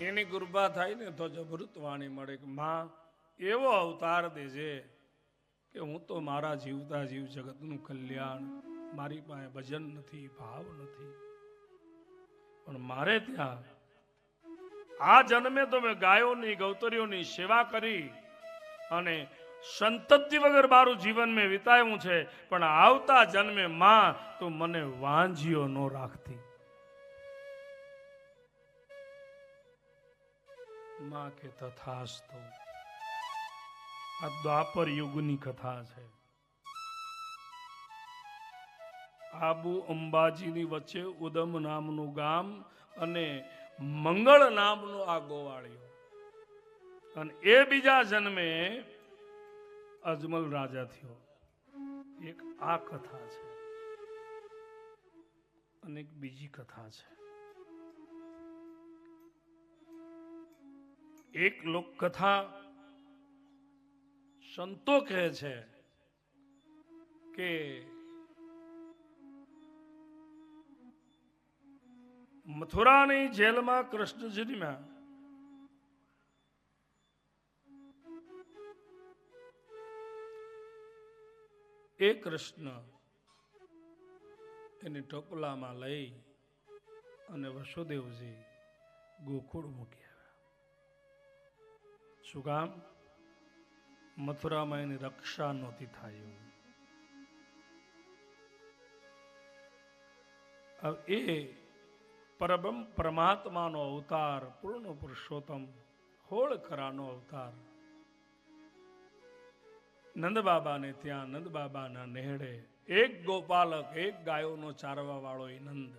એની કૃપા થાય ને તો જબૃત વાણી મળે કે, માં, એવો અવતાર દેજે કે હું તો મારા જીવતા જીવ જગતનું કલ્યાણ, મારી પાસે ભજન નથી, ભાવ નથી. પણ મારે ત્યાં આ જન્મે તો મેં ગાયોની, ગૌતરીઓની સેવા કરી અને સંતતિ વગર મારું જીવન મેં વિતાવ્યું છે, પણ આવતા જન્મે માં તું મને વાંજીઓ ન રાખતી. માં કે તથાસ્તો. આ દ્વાપર યુગની કથા છે. આબુ અંબાજીની વચ્ચે ઉદમ નામનું ગામ અને મંગળ નામનો આ ગોવાળિયો. અને એ બીજા જન્મે અજમલ રાજા થયો. એક આ કથા છે. અને એક બીજી કથા છે. એક લોકકથા સંતો કહે છે કે મથુરાની જેલમાં કૃષ્ણ જન્મ્યા એ કૃષ્ણ એને ટોપલામાં લઈ અને વસુદેવજી ગોકુળ મૂકી શું કામ મથુરામાં રક્ષા નહોતી થાય. હવે એ પરબમ પરમાત્માનો અવતાર, પૂર્ણ પુરુષોત્તમ હોળ ખરાનો અવતાર. નંદ બાબાને ત્યાં નંદ બાબાના નેહડે એક ગોપાલક, એક ગાયોનો ચારવા વાળો એ નંદ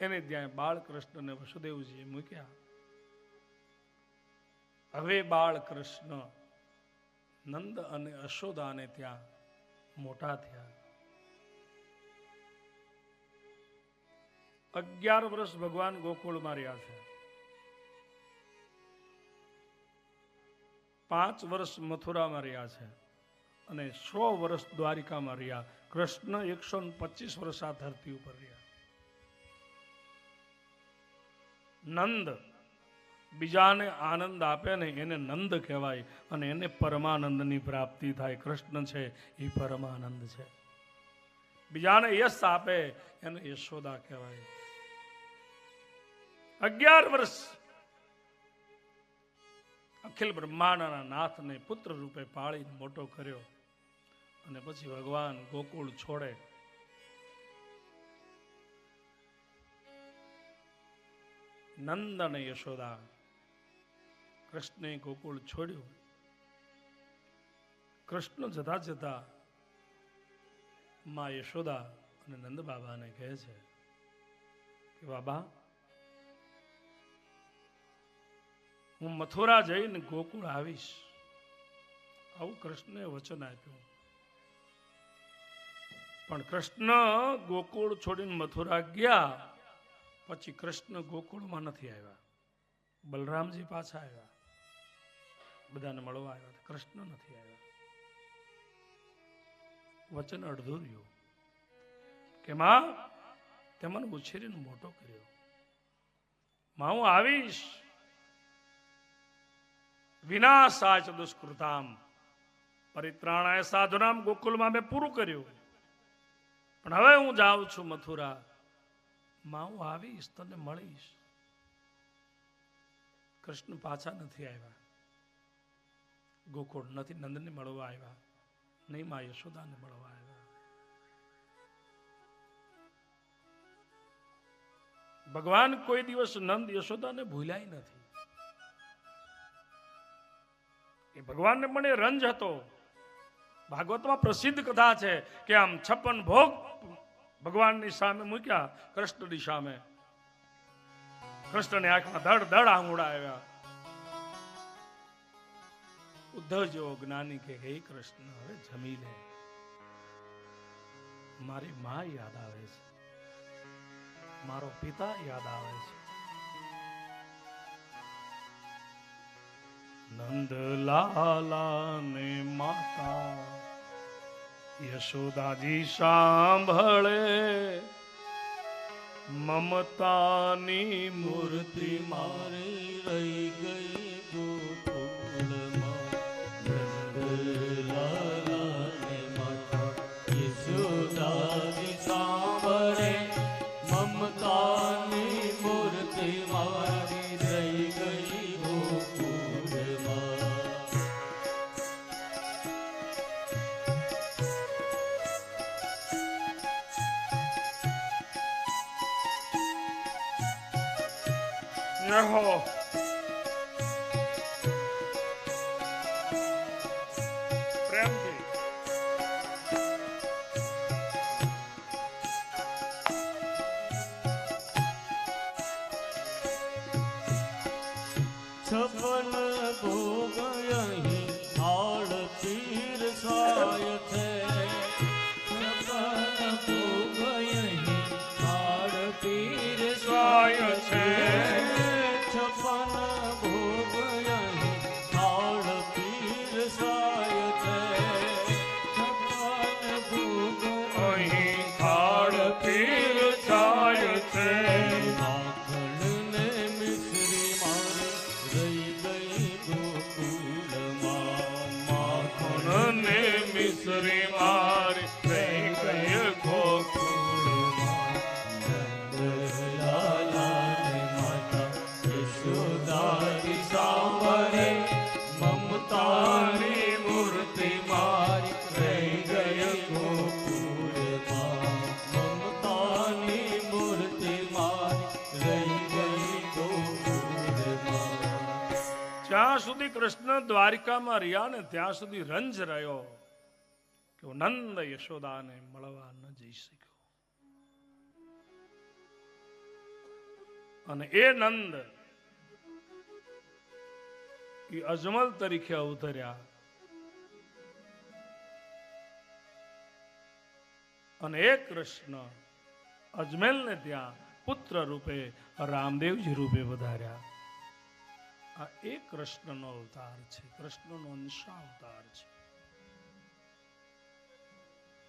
એને ત્યાં બાળકૃષ્ણને વસુદેવજીએ મૂક્યા. હવે બાળકૃષ્ણ નંદ અને અશોદાને ત્યાં મોટા થયા. અગિયાર વર્ષ ભગવાન ગોકુળમાં રહ્યા છે. પાંચ વર્ષ મથુરામાં રહ્યા છે અને સો વર્ષ દ્વારિકામાં રહ્યા કૃષ્ણ એકસો પચીસ વર્ષ આ ધરતી ઉપર રહ્યા. નંદ બીજાને આનંદ આપે ને એને નંદ કહેવાય અને એને પરમાનંદની પ્રાપ્તિ થાય. કૃષ્ણ છે એ પરમાનંદ છે. બીજાને યશ આપે એને યશોદા કહેવાય. અગિયાર વર્ષ અખિલ બ્રહ્માંડના નાથને પુત્ર રૂપે પાળીને મોટો કર્યો અને પછી ભગવાન ગોકુળ છોડે. નંદ અને યશોદા કૃષ્ણે ગોકુળ છોડ્યું. કૃષ્ણ જતા જતા માં યશોદા અને નંદ બાબાને કહે છે કે, બાબા, હું મથુરા જઈને ગોકુળ આવીશ. આવું કૃષ્ણે વચન આપ્યું. પણ કૃષ્ણ ગોકુળ છોડીને મથુરા ગયા, પછી કૃષ્ણ ગોકુળમાં નથી આવ્યા. બલરામજી પાછા આવ્યા. બધાને મળવા આવ્યા કૃષ્ણ નથી આવ્યા. વચન અડધું કે માં, તે ઉછેરીને મોટો કર્યો. માં, હું આવીશ. વિનાશાચ દુષ્કૃતામ. પરિત્રાણાય સાધુનામ ગોકુલમાં મેં પૂરું કર્યું. પણ હવે હું જાઉં છું મથુરા. માં, હું આવીશ, તને મળીશ. કૃષ્ણ પાછા નથી આવ્યા. ગોકુળ નથી, નંદને મળવા આવ્યા. નહીં માં યશોદાને મળવા આવ્યા. ભગવાન કોઈ દિવસ નંદ યશોદાને ભૂલાય નથી. એ ભગવાનને પણ એ રંજ હતો. ભાગવતમાં પ્રસિદ્ધ કથા છે કે આમ છપ્પન ભોગ ભગવાનની સામે મૂક્યા, કૃષ્ણની સામે. કૃષ્ણની આંખમાં ધડ ધડ આંગુડા આવ્યા. ઉદ્ધવ જેવો જ્ઞાની કે, હે કૃષ્ણ, હવે જમી લે. મારી મા યાદ આવે છે. મારો પિતા યાદ આવે છે. નંદલાલા ને માતા, યશોદાજી સાંભળે. મમતાની મૂર્તિ મારી રહી ગઈ. રહો પ્રેમથી છપન ભોગ અહીં આળતી રસાય છે સુધી કૃષ્ણ દ્વારિકામાં રહ્યા ને ત્યાં સુધી રંજ રહ્યો કે હું નંદ યશોદાને મળવા ન જઈ શક્યો. અને એ નંદ એ અજમલ તરીકે અવતર્યા. અને એ કૃષ્ણ અજમેલને ત્યાં પુત્ર રૂપે રામદેવજી રૂપે વધાર્યા. આ એ કૃષ્ણનો અવતાર છે કૃષ્ણનો અંશાવતાર છે.